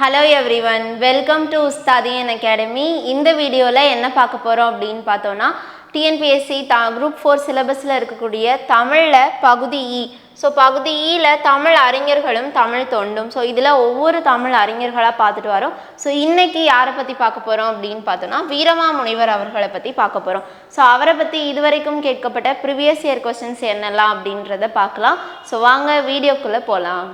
Hello every one welcome to Ustaadian academy இந்த வீடியோவில் என்ன பார்க்க போகிறோம் அப்படின்னு பார்த்தோன்னா டிஎன்பிஎஸ்சி த குரூப் ஃபோர் சிலபஸில் இருக்கக்கூடிய தமிழில் பகுதி e. இ ஸோ பகுதி e ஈயில் தமிழ் அறிஞர்களும் தமிழ் தொண்டும். ஸோ இதில் ஒவ்வொரு தமிழ் அறிஞர்களாக பார்த்துட்டு வரோம். ஸோ இன்னைக்கு யாரை பற்றி பார்க்க போகிறோம் அப்படின்னு பார்த்தோன்னா வீரமாமுனிவர் அவர்களை பற்றி பார்க்க போகிறோம் ஸோ அவரை பற்றி இதுவரைக்கும் கேட்கப்பட்ட ப்ரிவியஸ் இயர் கொஸ்டின்ஸ் என்னெல்லாம் அப்படின்றத பார்க்கலாம். ஸோ வாங்க வீடியோக்குள்ளே போகலாம்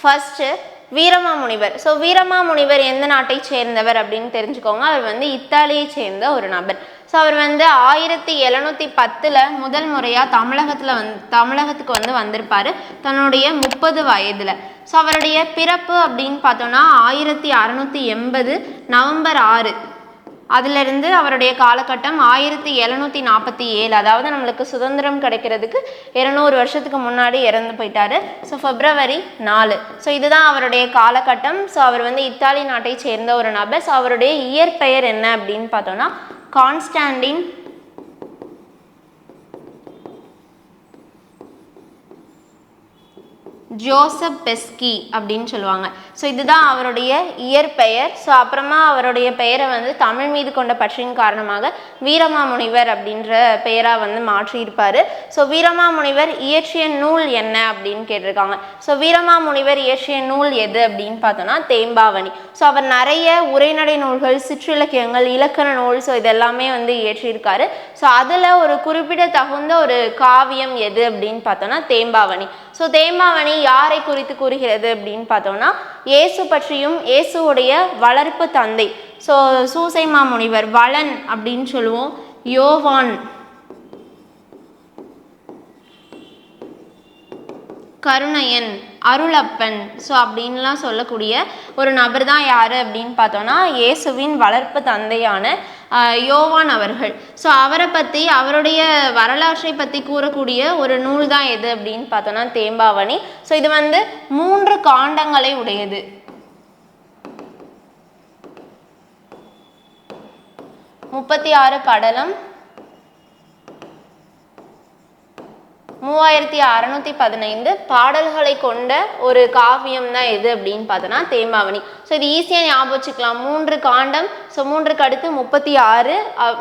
ஃபர்ஸ்ட்டு வீரமாமுனிவர். ஸோ வீரமாமுனிவர் எந்த நாட்டை சேர்ந்தவர் அப்படின்னு தெரிஞ்சுக்கோங்க. அவர் வந்து இத்தாலியை சேர்ந்த ஒரு நபர். ஸோ அவர் வந்து ஆயிரத்தி எழுநூற்றி பத்தில் முதல் முறையாக தமிழகத்தில் வந் தமிழகத்துக்கு வந்து வந்திருப்பார். தன்னுடைய முப்பது வயதில். ஸோ அவருடைய பிறப்பு அப்படின்னு பார்த்தோன்னா ஆயிரத்தி அறநூற்றி எண்பது நவம்பர் ஆறு. அதிலிருந்து அவருடைய காலகட்டம் ஆயிரத்தி எழுநூற்றி நாற்பத்தி ஏழு. அதாவது நம்மளுக்கு சுதந்திரம் கிடைக்கிறதுக்கு இருநூறு வருஷத்துக்கு முன்னாடி இறந்து போயிட்டாரு. ஸோ பிப்ரவரி நாலு. ஸோ இதுதான் அவருடைய காலகட்டம். ஸோ அவர் வந்து இத்தாலி நாட்டை சேர்ந்த ஒரு நபர். ஸோ அவருடைய இயற்பெயர் என்ன அப்படின்னு பார்த்தோன்னா கான்ஸ்டாண்டின் ஜோசப் பெஸ்கி அப்படின்னு சொல்லுவாங்க. ஸோ இதுதான் அவருடைய இயற்பெயர். ஸோ அப்புறமா அவருடைய பெயரை வந்து தமிழ் மீது கொண்ட பற்றின் காரணமாக வீரமாமுனிவர் அப்படின்ற பெயராக வந்து மாற்றியிருப்பார். ஸோ வீரமாமுனிவர் இயற்றிய நூல் என்ன அப்படின்னு கேட்டிருக்காங்க. ஸோ வீரமாமுனிவர் இயற்றிய நூல் எது அப்படின்னு பார்த்தோன்னா தேம்பாவணி. ஸோ அவர் நிறைய உரைநடை நூல்கள் சிற்றிலக்கியங்கள் இலக்கண நூல் ஸோ இதெல்லாமே வந்து இயற்றியிருக்காரு. ஸோ அதில் ஒரு குறிப்பிடத்தகுந்த ஒரு காவியம் எது அப்படின்னு பார்த்தோன்னா தேம்பாவணி. ஸோ தேமாவணி யாரை குறித்து கூறுகிறது அப்படின்னு பார்த்தோம்னா இயேசு பற்றியும் இயேசுவுடைய வளர்ப்பு தந்தை. ஸோ சூசைமா முனிவர் வளன் அப்படின்னு சொல்லுவோம். யோவான். கருணையன் அருளப்பன். ஸோ அப்படின்லாம் சொல்லக்கூடிய ஒரு நபர் தான் யார் அப்படின்னு பார்த்தோன்னா இயேசுவின் வளர்ப்பு தந்தையான யோவான் அவர்கள். ஸோ அவரை பற்றி அவருடைய வரலாற்றை பற்றி கூறக்கூடிய ஒரு நூல் தான் எது அப்படின்னு பார்த்தோன்னா தேம்பாவணி ஸோ இது வந்து மூன்று காண்டங்களை உடையது. முப்பத்தி ஆறு படலம் மூவாயிரத்தி அறநூற்றி பதினைந்து பாடல்களை கொண்ட ஒரு காவியம் தான் எது அப்படின்னு பார்த்தோன்னா தேம்பாவணி ஸோ இது ஈஸியாக ஞாபகம் வச்சுக்கலாம். மூன்று காண்டம். ஸோ மூன்றுக்கு அடுத்து முப்பத்தி ஆறு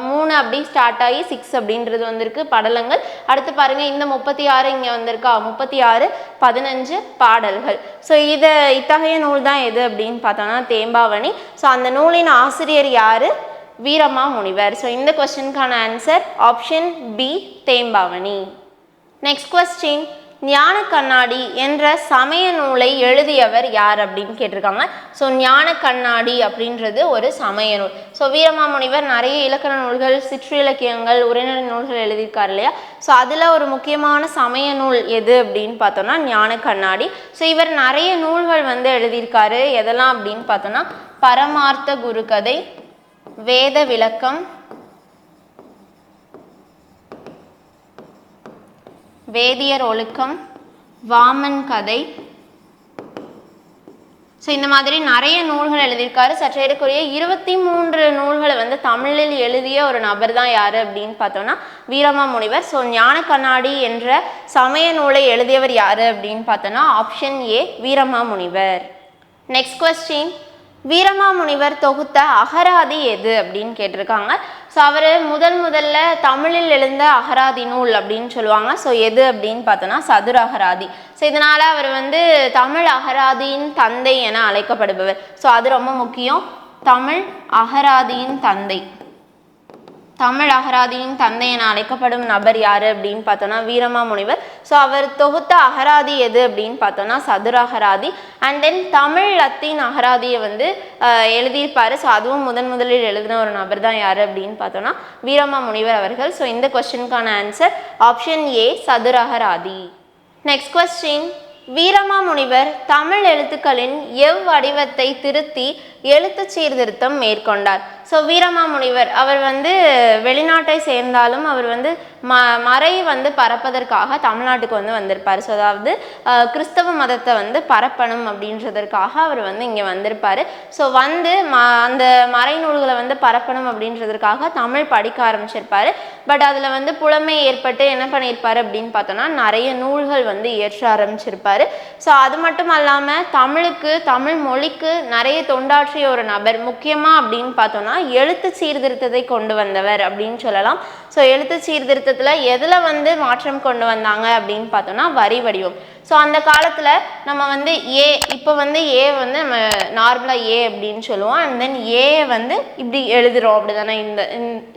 மூணு அப்படி ஸ்டார்ட் ஆகி சிக்ஸ் அப்படின்றது வந்திருக்கு படலங்கள். அடுத்து பாருங்க இந்த முப்பத்தி ஆறு இங்கே வந்திருக்கா? முப்பத்தி ஆறு பதினஞ்சு பாடல்கள். ஸோ இதை இத்தகைய நூல் தான் எது அப்படின்னு பார்த்தோன்னா தேம்பாவணி ஸோ அந்த நூலின் ஆசிரியர் யாரு? வீரமா முனிவர். ஸோ இந்த கொஸ்டினுக்கான answer option B Thembavani next question Gnana Kannadi என்ற சமய நூலை எழுதியவர் யார் அப்படின்னு கேட்டிருக்காங்க. ஸோ ஞான கண்ணாடி அப்படின்றது ஒரு சமய நூல். ஸோ வீரமாமுனிவர் நிறைய இலக்கண நூல்கள் சிற்றிலக்கியங்கள் உரைநடை நூல்கள் எழுதியிருக்காரு இல்லையா? ஸோ அதில் ஒரு முக்கியமான சமய நூல் எது அப்படின்னு பார்த்தோம்னா ஞான கண்ணாடி ஸோ இவர் நிறைய நூல்கள் வந்து எழுதியிருக்காரு. எதெல்லாம் அப்படின்னு பார்த்தோம்னா பரமார்த்த குருகதை வேத விளக்கம் வேதியர் ஒழுக்கம் வாமன் கதை. ஸோ இந்த மாதிரி நிறைய நூல்கள் எழுதியிருக்காரு. சற்றேறக்குரிய இருபத்தி மூன்று நூல்களை வந்து தமிழில் எழுதிய ஒரு நபர் தான் யார் அப்படின்னு பார்த்தோம்னா வீரமாமுனிவர் ஸோ ஞான கண்ணாடி என்ற சமய நூலை எழுதியவர் யார் அப்படின்னு பார்த்தோம்னா option A Veeramamunivar next question Veeramamunivar தொகுத்த அகராதி எது அப்படின்னு கேட்டிருக்காங்க. ஸோ அவர் முதல் முதல்ல தமிழில் எழுந்த அகராதி நூல் அப்படின்னு சொல்லுவாங்க. ஸோ எது அப்படின்னு பார்த்தோன்னா சதுர அகராதி. ஸோ இதனால் அவர் வந்து தமிழ் அகராதியின் தந்தை என அழைக்கப்படுபவர். ஸோ அது ரொம்ப முக்கியம். தமிழ் அகராதியின் தந்தை. தமிழ் அகராதியின் தந்தை என அழைக்கப்படும் நபர் யார் அப்படின்னு பார்த்தோன்னா வீரமாமுனிவர் ஸோ அவர் தொகுத்த அகராதி எது அப்படின்னு பார்த்தோன்னா சதுர அகராதி. அண்ட் தென் தமிழ் லத்தீன் அகராதியை வந்து ஆஹ், எழுதியிருப்பாரு. ஸோ அதுவும் முதன் முதலில் எழுதின ஒரு நபர் தான் யார் அப்படின்னு பார்த்தோன்னா வீரமாமுனிவர் அவர்கள். ஸோ இந்த கொஸ்டினுக்கான ஆன்சர் ஆப்ஷன் ஏ சதுர அகராதி. நெக்ஸ்ட் கொஸ்டின் வீரமாமுனிவர் தமிழ் எழுத்துக்களின் எவ் வடிவத்தை திருத்தி எழுத்து சீர்திருத்தம் மேற்கொண்டார்? ஸோ வீரமாமுனிவர் அவர் வந்து வெளிநாட்டை சேர்ந்தாலும் அவர் வந்து ம மறை வந்து பரப்பதற்காக தமிழ்நாட்டுக்கு வந்து வந்திருப்பார். ஸோ அதாவது கிறிஸ்தவ மதத்தை வந்து பரப்பணும் அப்படின்றதற்காக அவர் வந்து இங்கே வந்திருப்பார். ஸோ வந்து ம அந்த மறைநூல்களை வந்து பரப்பணும் அப்படின்றதற்காக தமிழ் படிக்க ஆரம்பிச்சிருப்பார். பட் அதில் வந்து புலமை ஏற்பட்டு என்ன பண்ணியிருப்பார் அப்படின்னு பார்த்தோன்னா நிறைய நூல்கள் வந்து இயற்ற ஆரம்பிச்சிருப்பார். ஸோ அது மட்டும் அல்லாமல் தமிழுக்கு தமிழ் மொழிக்கு நிறைய தொண்டாற்றிய ஒரு நபர் முக்கியமாக அப்படின்னு பார்த்தோன்னா எழுத்து சீர்திருத்தத்தை கொண்டு வந்தவர் அப்படின்னு சொல்லலாம். ஸோ எழுத்து சீர்திருத்தத்தில் எதில் வந்து மாற்றம் கொண்டு வந்தாங்க அப்படின்னு பார்த்தோம்னா வரி வடிவம். ஸோ அந்த காலத்தில் நம்ம வந்து ஏ இப்போ வந்து ஏ வந்து நம்ம நார்மலாக ஏ அப்படின்னு சொல்லுவோம். அண்ட் தென் ஏ வந்து இப்படி எழுதுகிறோம் அப்படி தானே இந்த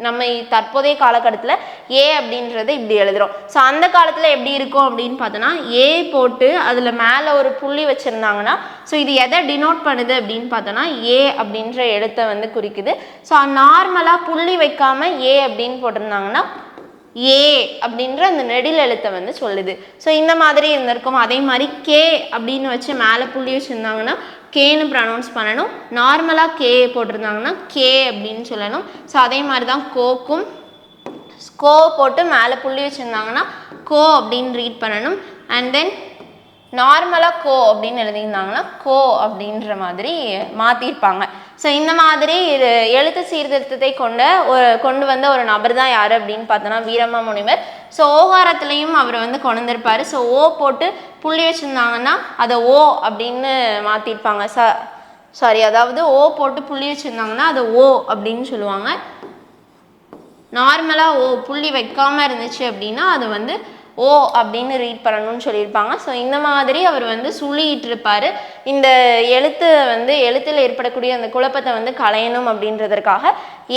நம்ம தற்போதைய காலகட்டத்தில் ஏ அப்படின்றத இப்படி எழுதுகிறோம் ஸோ அந்த காலத்தில் எப்படி இருக்கும் அப்படின்னு பார்த்தோன்னா ஏ போட்டு அதில் மேலே ஒரு புள்ளி வச்சுருந்தாங்கன்னா ஸோ இது எதை டினோட் பண்ணுது அப்படின்னு பார்த்தோன்னா ஏ அப்படின்ற எழுத்தை வந்து குறிக்குது. ஸோ நார்மலாக புள்ளி வைக்காமல் ஏ அப்படின்னு போட்டிருந்தாங்கன்னா ஏ அப்படின்ற அந்த நெடில் எழுத்தை வந்து சொல்லுது. ஸோ இந்த மாதிரி இருந்திருக்கும். அதே மாதிரி கே அப்படின்னு வச்சு மேலே புள்ளி வச்சுருந்தாங்கன்னா கேன்னு ப்ரனவுன்ஸ் பண்ணணும். நார்மலாக கே போட்டிருந்தாங்கன்னா கே அப்படின்னு சொல்லணும். ஸோ அதே மாதிரி தான் கோக்கும் கோ போட்டு மேலே புள்ளி வச்சுருந்தாங்கன்னா கோ அப்படின்னு ரீட் பண்ணணும். அண்ட் தென் நார்மலாக கோ அப்படின்னு எழுதியிருந்தாங்கன்னா கோ அப்படின்ற மாதிரி மாற்றிருப்பாங்க ஸோ இந்த மாதிரி இது எழுத்து சீர்திருத்தத்தை கொண்ட ஒரு கொண்டு வந்த ஒரு நபர் தான் யார் அப்படின்னு பார்த்தோன்னா வீரமா முனிவர். ஸோ ஓகாரத்துலேயும் அவர் வந்து கொண்டிருப்பார். ஸோ ஓ போட்டு புள்ளி வச்சுருந்தாங்கன்னா அதை ஓ அப்படின்னு மாற்றிருப்பாங்க ச சாரி அதாவது ஓ போட்டு புள்ளி வச்சுருந்தாங்கன்னா அதை ஓ அப்படின்னு சொல்லுவாங்க. நார்மலாக ஓ புள்ளி வைக்காமல் இருந்துச்சு அப்படின்னா அது வந்து ஓ அப்படின்னு ரீட் பண்ணணும்னு சொல்லியிருப்பாங்க. ஸோ இந்த மாதிரி அவர் வந்து சுழிட்டு இருப்பார் இந்த எழுத்து வந்து எழுத்தில் ஏற்படக்கூடிய அந்த குழப்பத்தை வந்து களையணும் அப்படின்றதற்காக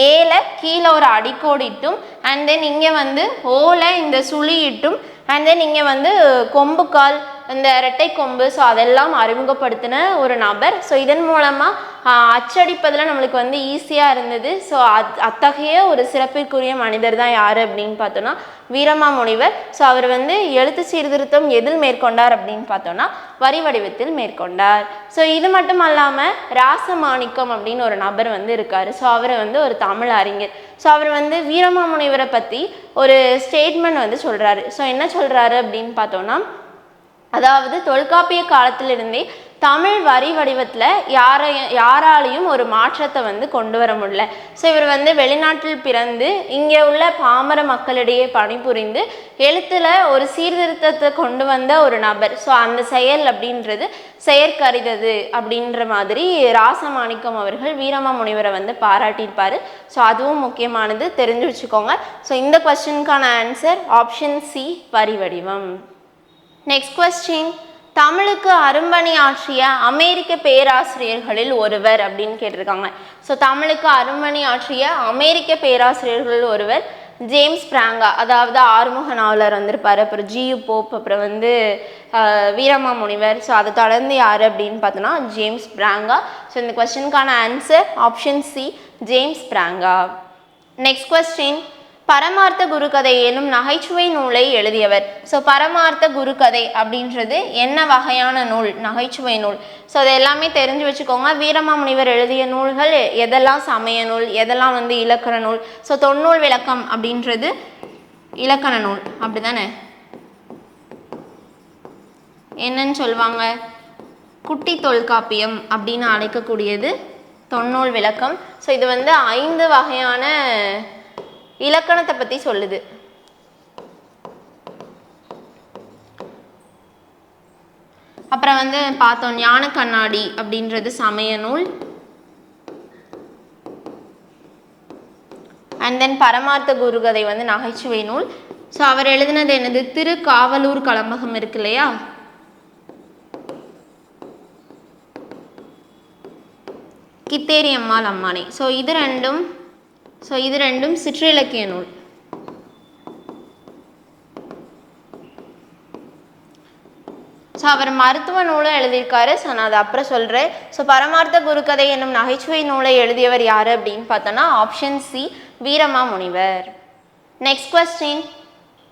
ஏல கீழே ஒரு அடிக்கோடிட்டும் அண்ட் தென் இங்கே வந்து ஓல இந்த சுழியிட்டும் அண்ட் தென் இங்கே வந்து கொம்புக்கால் இந்த இரட்டை கொம்பு ஸோ அதெல்லாம் அறிமுகப்படுத்தின ஒரு நபர். ஸோ இதன் மூலமாக அச்சடிப்பதில் நம்மளுக்கு வந்து ஈஸியாக இருந்தது. ஸோ அத் அத்தகைய ஒரு சிறப்பிற்குரிய மனிதர் தான் யார் அப்படின்னு பார்த்தோன்னா வீரமாமுனிவர் ஸோ அவர் வந்து எழுத்து சீர்திருத்தம் எதில் மேற்கொண்டார் அப்படின்னு பார்த்தோன்னா வரி வடிவத்தில் மேற்கொண்டார். ஸோ இது மட்டும் அல்லாமல் ராசமாணிக்கம் அப்படின்னு ஒரு நபர் வந்து இருக்கார். ஸோ அவர் வந்து ஒரு தமிழ் அறிஞர். ஸோ அவர் வந்து வீரமாமுனிவரை பற்றி ஒரு ஸ்டேட்மெண்ட் வந்து சொல்கிறாரு ஸோ என்ன சொல்கிறாரு அப்படின்னு பார்த்தோன்னா அதாவது தொல்காப்பிய காலத்திலிருந்தே தமிழ் வரி வடிவத்தில் யாரையும் யாராலையும் ஒரு மாற்றத்தை வந்து கொண்டு வர முடியல. ஸோ இவர் வந்து வெளிநாட்டில் பிறந்து இங்கே உள்ள பாமர மக்களிடையே பணிபுரிந்து எழுத்தில் ஒரு சீர்திருத்தத்தை கொண்டு வந்த ஒரு நபர். ஸோ அந்த செயல் அப்படின்றது செயற்கரிதது அப்படின்ற மாதிரி ராசமாணிக்கம் அவர்கள் வீரமா முனிவரை வந்து பாராட்டியிருப்பார். ஸோ அதுவும் முக்கியமானது தெரிஞ்சு வச்சுக்கோங்க. ஸோ இந்த கொஸ்டினுக்கான ஆன்சர் ஆப்ஷன் சி வரி வடிவம். நெக்ஸ்ட் கொஸ்டின் தமிழுக்கு அரும்பணி ஆற்றிய அமெரிக்க பேராசிரியர்களில் ஒருவர் அப்படின்னு கேட்டிருக்காங்க. ஸோ தமிழுக்கு அரும்பணி ஆற்றிய அமெரிக்க பேராசிரியர்களில் ஒருவர் ஜேம்ஸ் பிராங்கா. அதாவது ஆறுமுக நாவலர் வந்திருப்பார். அப்புறம் ஜியு போப் அப்புறம் வந்து வீரமா முனிவர் ஸோ அதை தொடர்ந்து யார் அப்படின்னு பார்த்தோன்னா ஜேம்ஸ் பிராங்கா. ஸோ இந்த கொஸ்டினுக்கான answer option C James Franca. Next question Paramartha Gurukathai எனும் நகைச்சுவை நூலை எழுதியவர். ஸோ பரமார்த்த குருகதை அப்படின்றது என்ன வகையான நூல்? நகைச்சுவை நூல். ஸோ அதை எல்லாமே தெரிஞ்சு வச்சுக்கோங்க. வீரமாமுனிவர் எழுதிய நூல்கள் எதெல்லாம் சமய நூல் எதெல்லாம் வந்து இலக்கண நூல்? ஸோ தொன்னூல் விளக்கம் அப்படின்றது இலக்கண நூல். அப்படிதானே என்னன்னு சொல்லுவாங்க குட்டி தொல்காப்பியம் அப்படின்னு அழைக்கக்கூடியது தொன்னூல் விளக்கம். ஸோ இது வந்து ஐந்து வகையான இலக்கணத்தை பற்றி சொல்லுது. அப்புறம் வந்து பார்த்தோம் ஞான கண்ணாடி அப்படின்றது சமய நூல். அண்ட் தென் பரமார்த்த குருகதை வந்து நகைச்சுவை நூல். ஸோ அவர் எழுதினது என்னது? திருக்காவலூர் கலம்பகம் இருக்கு இல்லையா? கித்தேரி அம்மாள் அம்மானே. ஸோ இது ரெண்டும் ஸோ இது ரெண்டும் சிற்றிலக்கிய நூல். ஸோ அவர் மருத்துவ நூலும் எழுதியிருக்காரு. ஸோ நான் அதை அப்புறம் சொல்கிறேன் ஸோ பரமார்த்த குருகதை என்னும் நகைச்சுவை நூலை எழுதியவர் யார் அப்படின்னு பார்த்தோன்னா ஆப்ஷன் சி வீரமா முனிவர். நெக்ஸ்ட் கொஸ்டின்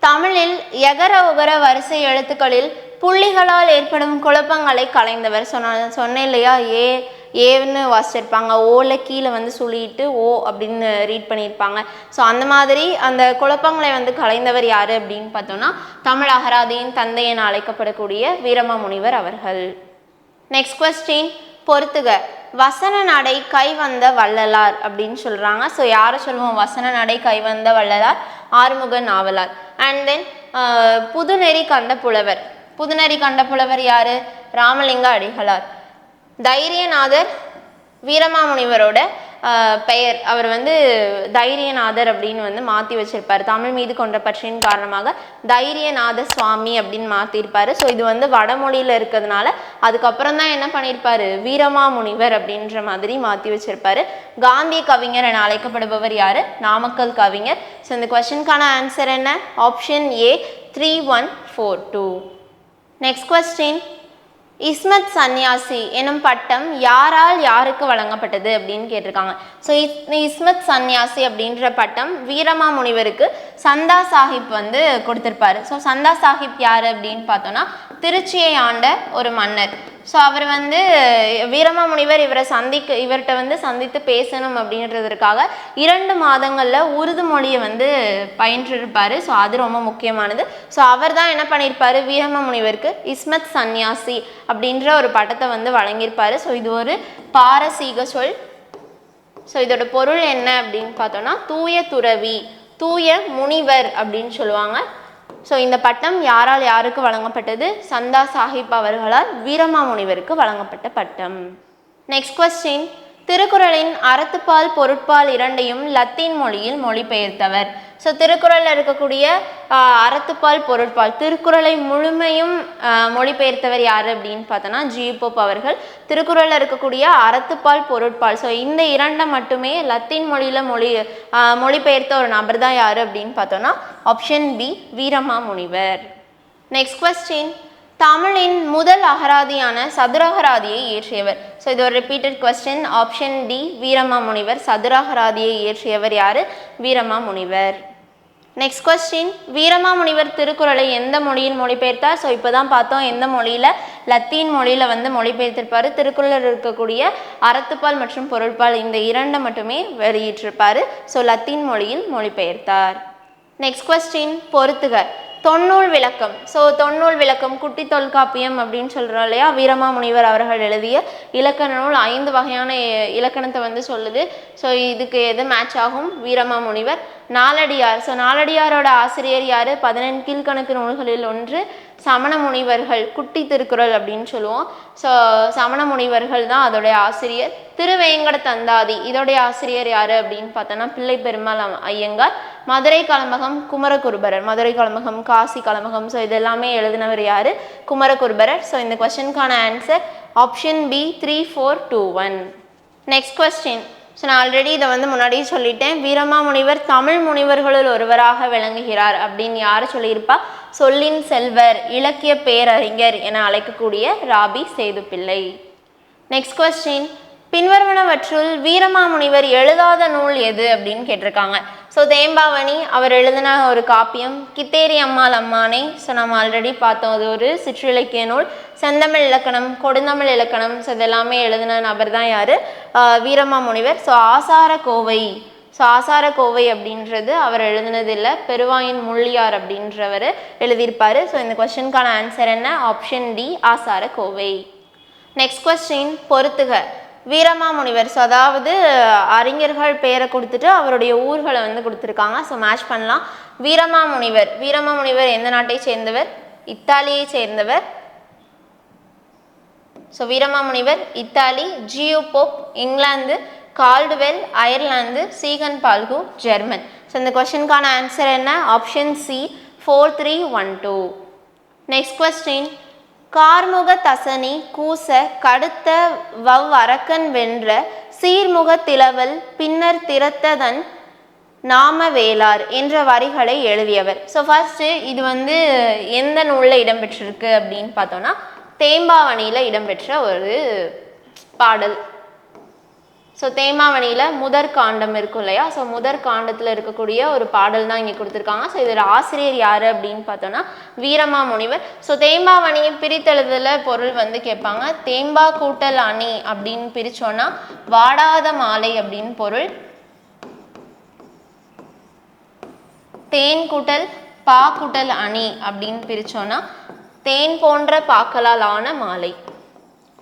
தமிழில் எகர உகர வரிசை எழுத்துக்களில் புள்ளிகளால் ஏற்படும் குழப்பங்களை கலைந்தவர் சொன்ன சொன்னேன் இல்லையா? ஏ ஏன்னு வாசிச்சிருப்பாங்க. ஓல கீழே வந்து சொல்லிட்டு ஓ அப்படின்னு ரீட் பண்ணியிருப்பாங்க. ஸோ அந்த மாதிரி அந்த குழப்பங்களை வந்து கலைந்தவர் யார் அப்படின்னு பார்த்தோம்னா தமிழ் அகராதியின் தந்தை என அழைக்கப்படக்கூடிய வீரமாமுனிவர் அவர்கள். நெக்ஸ்ட் கொஸ்டின் பொறுத்துக. வசன நடை கைவந்த வள்ளலார் அப்படின்னு சொல்கிறாங்க ஸோ யாரை சொல்லுவோம் வசன நடை கைவந்த வள்ளலார் ஆறுமுக நாவலார். அண்ட் தென் புதுநெறி கண்ட புலவர். புதுநெறி கண்ட புலவர் யார்? ராமலிங்க அடிகளார். தைரியநாதர் வீரமாமுனிவரோட பெயர். அவர் வந்து தைரியநாதர் அப்படின்னு வந்து மாற்றி வச்சிருப்பார். தமிழ் மீது கொண்ட பற்றின் காரணமாக தைரியநாத சுவாமி அப்படின்னு மாற்றிருப்பார் ஸோ இது வந்து வடமொழியில் இருக்கிறதுனால அதுக்கப்புறம் தான் என்ன பண்ணியிருப்பாரு வீரமாமுனிவர் அப்படின்ற மாதிரி மாற்றி வச்சிருப்பார். காந்திய கவிஞர் என அழைக்கப்படுபவர் யார்? நாமக்கல் கவிஞர். ஸோ இந்த கொஸ்டினுக்கான ஆன்சர் என்ன? Option A three one four two next question Ismat Sanniyasi எனும் பட்டம் யாரால் யாருக்கு வழங்கப்பட்டது அப்படின்னு கேட்டிருக்காங்க. ஸோ இஸ்மத் சன்னியாசி அப்படின்ற பட்டம் வீரமாமுனிவருக்கு சந்தா சாஹிப் வந்து கொடுத்துருப்பாரு. ஸோ சந்தா சாஹிப் யார் அப்படின்னு பார்த்தோன்னா திருச்சியை ஆண்ட ஒரு மன்னர். ஸோ அவர் வந்து வீரமாமுனிவர் இவரை சந்திக்க இவர்கிட்ட வந்து சந்தித்து பேசணும் அப்படின்றதற்காக இரண்டு மாதங்களில் உருது மொழியை வந்து பயின்றிருப்பார். ஸோ அது ரொம்ப முக்கியமானது. ஸோ அவர் தான் என்ன பண்ணியிருப்பாரு வீரமாமுனிவருக்கு இஸ்மத் சந்நியாசி அப்படின்ற ஒரு பட்டத்தை வந்து வழங்கியிருப்பார். ஸோ இது ஒரு பாரசீக சொல். ஸோ இதோட பொருள் என்ன அப்படின்னு பார்த்தோன்னா தூய துறவி தூய முனிவர் அப்படின்னு சொல்லுவாங்க. ஸோ இந்த பட்டம் யாரால் யாருக்கு வழங்கப்பட்டது? சந்தா சாஹிப் அவர்களால் வீரமாமுனிவருக்கு வழங்கப்பட்ட பட்டம். நெக்ஸ்ட் கொஸ்டின் திருக்குறளின் அறத்துப்பால் பொருட்பால் இரண்டையும் லத்தீன் மொழியில் மொழிபெயர்த்தவர். ஸோ திருக்குறளில் இருக்கக்கூடிய அறத்துப்பால் பொருட்பால் திருக்குறளை முழுமையும் மொழிபெயர்த்தவர் யார் அப்படின்னு பார்த்தோன்னா ஜி. போப் அவர்கள். திருக்குறளில் இருக்கக்கூடிய அறத்துப்பால் பொருட்பால் ஸோ இந்த இரண்டை மட்டுமே லத்தீன் மொழியில் மொழி மொழிபெயர்த்த ஒரு நபர் தான் யார் அப்படின்னு பார்த்தோன்னா ஆப்ஷன் பி வீரமா முனிவர் நெக்ஸ்ட் கொஸ்டின் தமிழின் முதல் அகராதியான சதுரகராதியை இயற்றியவர். ஸோ இது ஒரு ரிப்பீட்டட் கொஸ்டின் ஆப்ஷன் டி வீரமா முனிவர். சதுரகராதியை இயற்றியவர் யார்? வீரமா முனிவர். நெக்ஸ்ட் கொஸ்டின் வீரமாமுனிவர் திருக்குறளை எந்த மொழியில் மொழிபெயர்த்தார்? ஸோ இப்போ தான் பார்த்தோம். எந்த மொழியில்? லத்தீன் மொழியில் வந்து மொழிபெயர்த்திருப்பார். திருக்குறளில் இருக்கக்கூடிய அறத்துப்பால் மற்றும் பொருட்பால் இந்த இரண்டை மட்டுமே வெளியிட்டிருப்பாரு. ஸோ லத்தீன் மொழியில் மொழிபெயர்த்தார். நெக்ஸ்ட் கொஸ்டின் பொறுத்துக. தொன்னூல் விளக்கம். ஸோ தொன்னூல் விளக்கம் குட்டி தொல்காப்பியம் அப்படின்னு சொல்கிறோம் இல்லையா? வீரமாமுனிவர் அவர்கள் எழுதிய இலக்கண நூல் ஐந்து வகையான இலக்கணத்தை வந்து சொல்லுது. ஸோ இதுக்கு எது மேட்ச் ஆகும்? வீரமாமுனிவர் நாலடியார். ஸோ நாலடியாரோட ஆசிரியர் யார்? பதினெண் கீழ்கணக்கு நூல்களில் ஒன்று சமண முனிவர்கள் குட்டி திருக்குறள் அப்படின்னு சொல்லுவோம். ஸோ சமண முனிவர்கள் தான் அதோடைய ஆசிரியர். திருவேங்கட தந்தாதி இதோடைய ஆசிரியர் யார் அப்படின்னு பார்த்தோன்னா பிள்ளை பெருமாள் ஐயங்கார். மதுரை கலமகம் குமரகுருபரர். மதுரை கலம்பகம் காசி கலமகம் ஸோ இது எல்லாமே எழுதினவர் யார்? குமரகுருபரர். ஸோ இந்த கொஸ்டினுக்கான answer option B three four two one next question so நான் ஆல்ரெடி இதை வந்து முன்னாடியே சொல்லிட்டேன். வீரமாமுனிவர் தமிழ் முனிவர்களுள் ஒருவராக விளங்குகிறார் அப்படின்னு யார் சொல்லியிருப்பா? சொல்லின் செல்வர் இலக்கிய பேரறிஞர் என அழைக்கக்கூடிய ராபி சேதுப்பிள்ளை. நெக்ஸ்ட் கொஸ்டின் பின்வருவனவற்றுள் வீரமாமுனிவர் எழுதாத நூல் எது அப்படின்னு கேட்டிருக்காங்க. ஸோ தேம்பாவணி அவர் எழுதின ஒரு காப்பியம் கித்தேரி அம்மாள் அம்மானே ஸோ நம்ம ஆல்ரெடி பார்த்தோம். அது ஒரு சிற்றிலக்கிய நூல். செந்தமிழ் இலக்கணம் கொடுந்தமிழ் இலக்கணம் ஸோ இதெல்லாமே எழுதின நபர் தான் யார்? வீரமாமுனிவர். ஸோ ஆசார கோவை. ஸோ ஆசார கோவை அப்படின்றது அவர் எழுதினது இல்லை பெருவாயின் முள்ளியார் அப்படின்றவர் எழுதியிருப்பார். ஸோ இந்த கொஸ்டினுக்கான ஆன்சர் என்ன? Option D Asara Kovai. Next question பொறுத்துக. வீரமாமுனிவர். ஸோ அதாவது அறிஞர்கள் பெயரை கொடுத்துட்டு அவருடைய ஊர்களை வந்து கொடுத்துருக்காங்க. ஸோ மேட்ச் பண்ணலாம். வீரமாமுனிவர். வீரமாமுனிவர் எந்த நாட்டை சேர்ந்தவர்? இத்தாலியை சேர்ந்தவர். So Veeramamunivar Italy G U Pope England Caldwell Ireland Ziegenbalg German. So இந்த கொஷனுக்கான ஆன்சர் என்ன? Option C four three one two next question கார்முக தசனி கூச கடுத்த வவ்வரக்கன் வென்ற சீர்முக திலவல் பின்னர் திறத்ததன் நாம வேளார் என்ற வரிகளை எழுதியவர். ஸோ ஃபர்ஸ்ட் இது வந்து எந்த நூலில் இடம்பெற்றிருக்கு அப்படின்னு பார்த்தோம்னா தேம்பாவணியில் இடம்பெற்ற ஒரு பாடல். ஸோ தேமாவணியில் முதற் காண்டம் இருக்கும் இல்லையா? ஸோ முதற் காண்டத்தில் இருக்கக்கூடிய ஒரு பாடல் தான் இங்கே கொடுத்துருக்காங்க. ஸோ இதோட ஆசிரியர் யார் அப்படின்னு பார்த்தோன்னா வீரமா முனிவர். ஸோ தேம்பாவணியை பிரித்தெழுதல பொருள் வந்து கேட்பாங்க. தேம்பா கூட்டல் அணி அப்படின்னு பிரிச்சோன்னா வாடாத மாலை அப்படின்னு பொருள். தேன் கூட்டல் பா கூட்டல் அணி அப்படின்னு பிரிச்சோன்னா தேன் போன்ற பாக்களால் ஆன மாலை.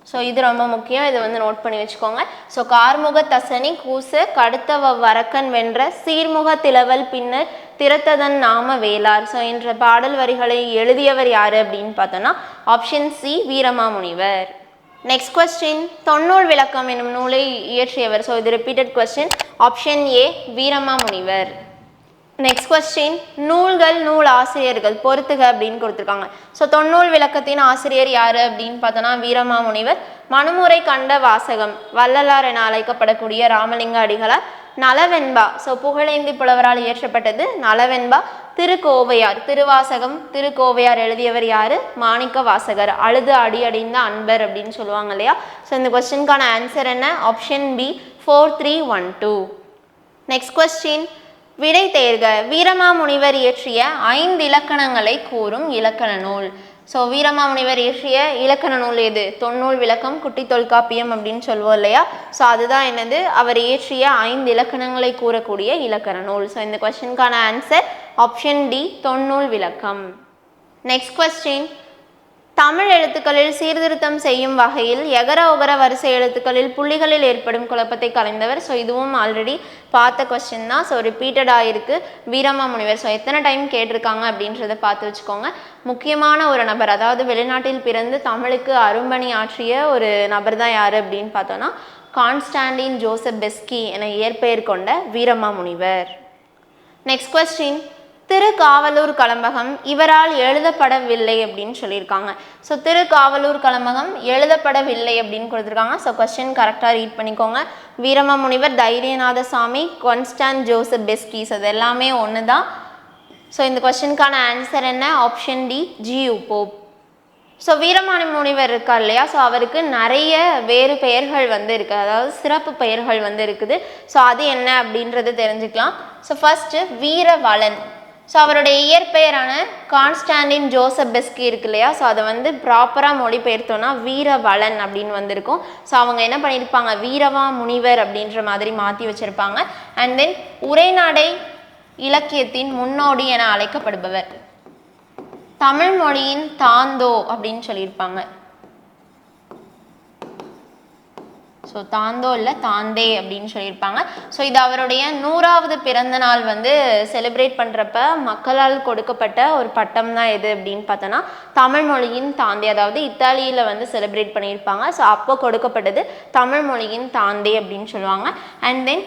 ஸோ இது ரொம்ப முக்கியம். இதை வந்து நோட் பண்ணி வச்சுக்கோங்க. ஸோ கார்முக தசனி கூசு கடுத்த வரக்கன் வென்ற சீர்முக திலவல் பின்னர் திறத்ததன் நாம வேளார். ஸோ என்ற பாடல் வரிகளை எழுதியவர் யார் அப்படின்னு பார்த்தோன்னா option C Veeramamunivar. Next question Thonnool Vilakkam என்னும் நூலை இயற்றியவர். ஸோ இது repeated question option A Veeramamunivar. Next question நூல்கள் நூல் ஆசிரியர்கள் பொறுத்துக அப்படின்னு கொடுத்துருக்காங்க. ஸோ தொன்னூல் விளக்கத்தின் ஆசிரியர் யார் அப்படின்னு பார்த்தோன்னா வீரமாமுனிவர். மனுமுறை கண்ட வாசகம். வள்ளலார் என அழைக்கப்படக்கூடிய ராமலிங்க அடிகளார். நலவெண்பா. ஸோ புகழேந்தி புலவரால் இயற்றப்பட்டது நலவெண்பா. திருக்கோவையார். திருவாசகம். திருக்கோவையார் எழுதியவர் யாரு? மாணிக்க வாசகர். அழுது அடி அடிந்த அன்பர் அப்படின்னு சொல்லுவாங்க இல்லையா? ஸோ இந்த கொஸ்டினுக்கான ஆன்சர் என்ன? Option B four three one two next question விடை தேர்க. வீரமாமுனிவர் இயற்றிய ஐந்து இலக்கணங்களை கூறும் இலக்கண நூல். ஸோ வீரமாமுனிவர் இயற்றிய இலக்கண நூல் எது? தொன்னூல் விளக்கம் குட்டி தொல்காப்பியம் அப்படின்னு சொல்லுவோம் இல்லையா? ஸோ அதுதான் என்னது? அவர் இயற்றிய ஐந்து இலக்கணங்களை கூறக்கூடிய இலக்கண நூல். ஸோ இந்த கொஸ்டினுக்கான answer option D Thonnool Vilakkam. Next question Tamil எழுத்துக்களில் சீர்திருத்தம் செய்யும் வகையில் எகர ஒகர வரிசை எழுத்துக்களில் புள்ளிகளில் ஏற்படும் குழப்பத்தை கலைந்தவர் ஸோ இதுவும் ஆல்ரெடி பார்த்த கொஸ்டின் தான். ஸோ ரிப்பீட்டடாக இருக்கு. வீரமா முனிவர். ஸோ எத்தனை டைம் கேட்டிருக்காங்க அப்படின்றத பார்த்து வச்சுக்கோங்க. முக்கியமான ஒரு நபர் அதாவது வெளிநாட்டில் பிறந்து தமிழுக்கு அரும்பணி ஆற்றிய ஒரு நபர் தான் யார் அப்படின்னு பார்த்தோன்னா கான்ஸ்டாண்டின் ஜோசப் பெஸ்கி என இயற்பெயர் கொண்ட வீரமா முனிவர். நெக்ஸ்ட் கொஸ்டின் திருக்காவலூர் கலம்பகம் இவரால் எழுதப்படவில்லை அப்படின்னு சொல்லியிருக்காங்க. ஸோ திருக்காவலூர் கலம்பகம் எழுதப்படவில்லை அப்படின்னு கொடுத்துருக்காங்க. ஸோ கொஸ்டின் கரெக்டாக ரீட் பண்ணிக்கோங்க. வீரம முனிவர் தைரியநாத சாமி கொன்ஸ்டான் ஜோசப் பெஸ்டீஸ் அது எல்லாமே ஒன்று தான் ஸோ இந்த கொஸ்டினுக்கான ஆன்சர் என்ன? Option D G Pope so வீரமான முனிவர் இருக்கார் இல்லையா? ஸோ அவருக்கு நிறைய வேறு பெயர்கள் வந்து இருக்குது அதாவது சிறப்பு பெயர்கள் வந்து இருக்குது. ஸோ அது என்ன அப்படின்றது தெரிஞ்சுக்கலாம். So first வீரவளன். ஸோ அவருடைய இயற்பெயரான கான்ஸ்டாண்டின் ஜோசப் பெஸ்கி இருக்கு இல்லையா? ஸோ அதை வந்து ப்ராப்பராக மொழிபெயர்த்தோன்னா வீரவளன் அப்படின்னு வந்திருக்கும். ஸோ அவங்க என்ன பண்ணியிருப்பாங்க வீரவா முனிவர் அப்படின்ற மாதிரி மாற்றி வச்சுருப்பாங்க. அண்ட் தென் உரைநாடை இலக்கியத்தின் முன்னோடி என அழைக்கப்படுபவர். தமிழ் மொழியின் தாந்தோ அப்படின்னு சொல்லியிருப்பாங்க. ஸோ தாந்தோ இல்லை தாந்தே அப்படின்னு சொல்லியிருப்பாங்க. ஸோ இது அவருடைய நூறாவது பிறந்த நாள் வந்து செலிப்ரேட் பண்ணுறப்ப மக்களால் கொடுக்கப்பட்ட ஒரு பட்டம் தான் எது அப்படின்னு பார்த்தோன்னா தமிழ் மொழியின் தாந்தே அதாவது இத்தாலியில் வந்து செலிப்ரேட் பண்ணியிருப்பாங்க. ஸோ அப்போ கொடுக்கப்பட்டது தமிழ் மொழியின் தாந்தே அப்படின்னு சொல்லுவாங்க. அண்ட் தென்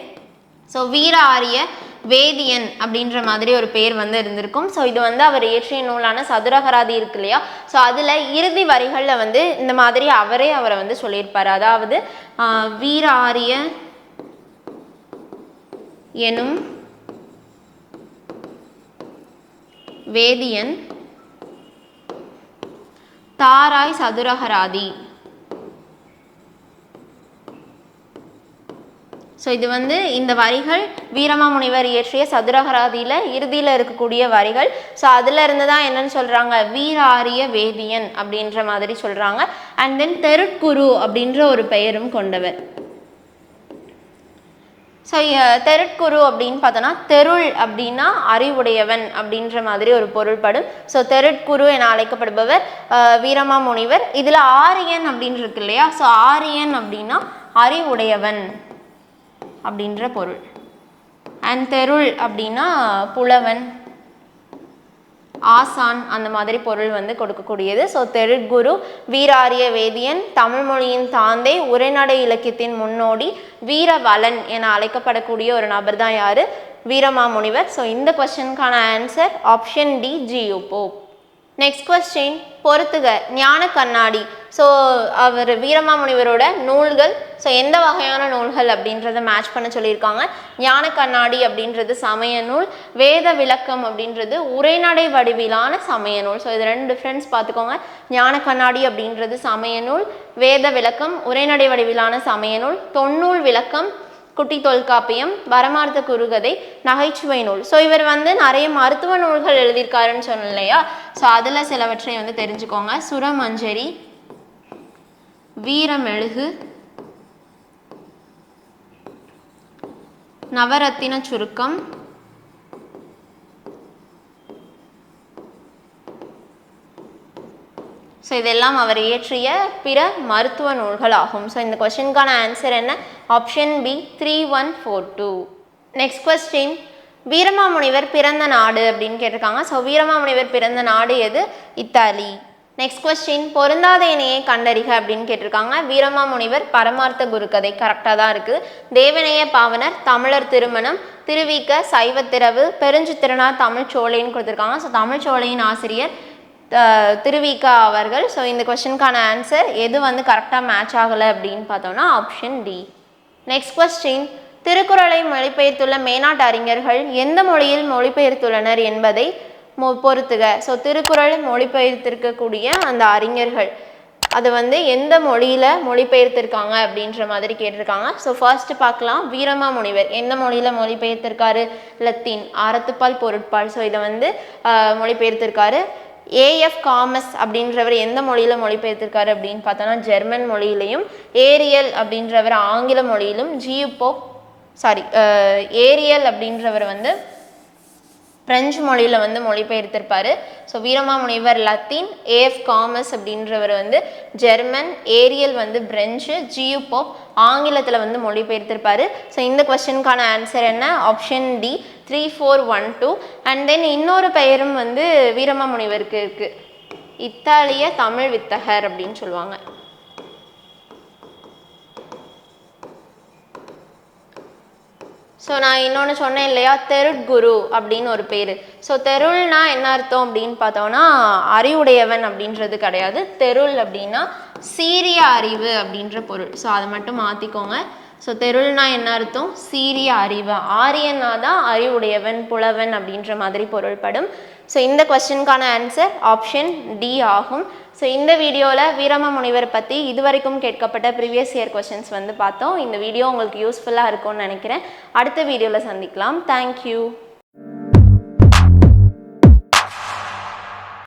ஸோ வீர ஆரிய வேதியன் அப்படின்ற மாதிரி ஒரு பேர் வந்து இருந்திருக்கும். ஸோ இது வந்து அவர் இயற்றிய நூலான சதுரகராதி இருக்கு இல்லையா? ஸோ அதில் இறுதி வரிகளில் வந்து இந்த மாதிரி அவரே அவரை வந்து சொல்லியிருப்பார். அதாவது ஆஹ், வீர ஆரிய எனும் வேதியன் தாராய் சதுரகராதி. ஸோ இது வந்து இந்த வரிகள் வீரமாமுனிவர் இயற்றிய சதுரகராதியில் இறுதியில் இருக்கக்கூடிய வரிகள். ஸோ அதில் இருந்து தான் என்னன்னு சொல்கிறாங்க வீராரிய வேதியன் அப்படின்ற மாதிரி சொல்கிறாங்க அண்ட் தென் தெருட்குரு அப்படின்ற ஒரு பெயரும் கொண்டவர். ஸோ தெருட்குரு அப்படின்னு பார்த்தோன்னா தெருள் அப்படின்னா அறிவுடையவன் அப்படின்ற மாதிரி ஒரு பொருள்படும். ஸோ தெருட்குரு என அழைக்கப்படுபவர் வீரமாமுனிவர் இதில் ஆரியன் அப்படின்னு இருக்கு இல்லையா? ஸோ ஆரியன் அப்படின்னா அறிவுடையவன். அப்படின்ற பொருள். அண்ட் தெருள் அப்படின்னா புலவன் ஆசான் அந்த மாதிரி பொருள் வந்து கொடுக்கக்கூடியது. ஸோ தெருட்குரு வீராரிய வேதியன் தமிழ் மொழியின் தாந்தை உரைநடை இலக்கியத்தின் முன்னோடி வீரவலன் என அழைக்கப்படக்கூடிய ஒரு நபர் தான் யார்? வீரமாமுனிவர். ஸோ இந்த கொஸ்டனுக்கான answer option D G U Pope next question பொறுத்துக ஞான கண்ணாடி. ஸோ அவர் வீரமாமுனிவரோட நூல்கள் ஸோ எந்த வகையான நூல்கள் அப்படின்றத மேட்ச் பண்ண சொல்லியிருக்காங்க. ஞான கண்ணாடி அப்படின்றது சமய நூல் வேத விளக்கம் அப்படின்றது உரைநடை வடிவிலான சமய நூல். ஸோ இது ரெண்டு டிஃப்ரென்ஸ் பார்த்துக்கோங்க. ஞான கண்ணாடி அப்படின்றது சமய நூல் வேத விளக்கம் உரைநடை வடிவிலான சமய நூல் தொன்னூல் விளக்கம் குட்டி தொல்காப்பியம் வரமார்த்த குறுகதை நகைச்சுவை நூல். ஸோ இவர் வந்து நிறைய மருத்துவ நூல்கள் எழுதியிருக்காருன்னு சொன்னேன் இல்லையா ஸோ அதில் சிலவற்றை வந்து தெரிஞ்சுக்கோங்க. சுரமஞ்சரி வீரமெழுகு நவரத்தின சுருக்கம் ஸோ இதெல்லாம் அவர் இயற்றிய பிற மருத்துவ நூல்கள் ஆகும் ஸோ இந்த கொஷினுக்கான ஆன்சர் என்ன? Option B three one four two next question Veeramamunivar பிறந்த நாடு அப்படின்னு கேட்டிருக்காங்க. ஸோ வீரமாமுனிவர் பிறந்த நாடு எது? இத்தாலி. நெக்ஸ்ட் கொஸ்டின் பொருந்தாத இணையை கண்டறிக அப்படின்னு கேட்டிருக்காங்க. வீரமாமுனிவர் பரமார்த்த குருகதை கரெக்டாக தான் இருக்குது தேவநேய பாவனர் தமிழர் திருமணம் திருவிக்க சைவத்திரவு பெருஞ்சித்திரனா தமிழ் சோலைன்னு கொடுத்துருக்காங்க. ஸோ தமிழ்ச்சோலையின் ஆசிரியர் திருவிக்கா அவர்கள். ஸோ இந்த கொஸ்டினுக்கான ஆன்சர் எது வந்து கரெக்டாக மேட்ச் ஆகலை அப்படின்னு பார்த்தோம்னா ஆப்ஷன் டி நெக்ஸ்ட் கொஸ்டின் திருக்குறளை மொழிபெயர்த்துள்ள மேனாட்டு அறிஞர்கள் எந்த மொழியில் மொழிபெயர்த்துள்ளனர் என்பதை மொ- பொறுத்துக. ஸோ திருக்குறள் மொழிபெயர்த்திருக்கக்கூடிய அந்த அறிஞர்கள் அது வந்து எந்த மொழியில் மொழிபெயர்த்திருக்காங்க அப்படின்ற மாதிரி கேட்டிருக்காங்க. ஸோ ஃபர்ஸ்ட்டு பார்க்கலாம். வீரமா முனிவர் எந்த மொழியில் மொழிபெயர்த்திருக்காரு? லத்தீன் ஆரத்துப்பால் பொருட்பால். ஸோ இதை வந்து மொழிபெயர்த்திருக்காரு. ஏஎஃப் காமஸ் அப்படின்றவர் எந்த மொழியில் மொழிபெயர்த்திருக்காரு அப்படின்னு பார்த்தோன்னா ஜெர்மன் மொழியிலையும் ஏரியல் அப்படின்றவர் ஆங்கில மொழியிலும் ஜியுப்போ சாரி ஏரியல் அப்படின்றவர் வந்து பிரெஞ்சு மொழியில் வந்து மொழிபெயர்த்திருப்பார். So Veeramamunivar Latin A F Camus அப்படின்றவர் வந்து ஜெர்மன் ஏரியல் வந்து பிரெஞ்சு ஜியு போப் ஆங்கிலத்தில் வந்து மொழிபெயர்த்திருப்பார். ஸோ இந்த கொஸ்டினுக்கான ஆன்சர் என்ன? Option D three four one two and then இன்னொரு பெயரும் வந்து வீரமாமுனிவருக்கு இருக்குது இத்தாலிய தமிழ் வித்தகர் அப்படின்னு சொல்லுவாங்க. ஸோ நான் இன்னொன்று சொன்னேன் இல்லையா? தெருட்குரு அப்படின்னு ஒரு பேர். ஸோ தெருள்னா என்ன அர்த்தம் அப்படின்னு பார்த்தோம்னா அறிவுடையவன் அப்படின்றது கிடையாது. தெருள் அப்படின்னா சீரிய அறிவு அப்படின்ற பொருள். ஸோ அதை மட்டும் மாற்றிக்கோங்க ஸோ தெருள்னா என்ன அர்த்தம்? சீரிய அறிவு. ஆரியன்னா தான் அறிவுடையவன் புலவன் அப்படின்ற மாதிரி பொருள்படும். ஸோ இந்த கொஸ்டினுக்கான ஆன்சர் ஆப்ஷன் டி ஆகும். ஸோ இந்த வீடியோவில் வீரம முனிவர் பற்றி இதுவரைக்கும் கேட்கப்பட்ட ப்ரீவியஸ் இயர் கொஸ்டின்ஸ் வந்து பார்த்தோம். இந்த வீடியோ உங்களுக்கு யூஸ்ஃபுல்லாக இருக்கும்னு நினைக்கிறேன். அடுத்த வீடியோவில் சந்திக்கலாம். தேங்க்யூ